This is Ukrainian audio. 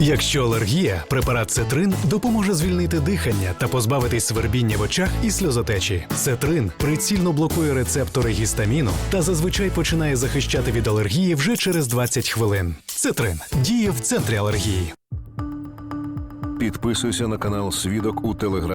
Якщо алергія, препарат Цетрин допоможе звільнити дихання та позбавитись свербіння в очах і сльозотечі. Цетрин прицільно блокує рецептори гістаміну та зазвичай починає захищати від алергії вже через 20 хвилин. Цетрин діє в центрі алергії. Підписуйся на канал Свідок у Телеграм.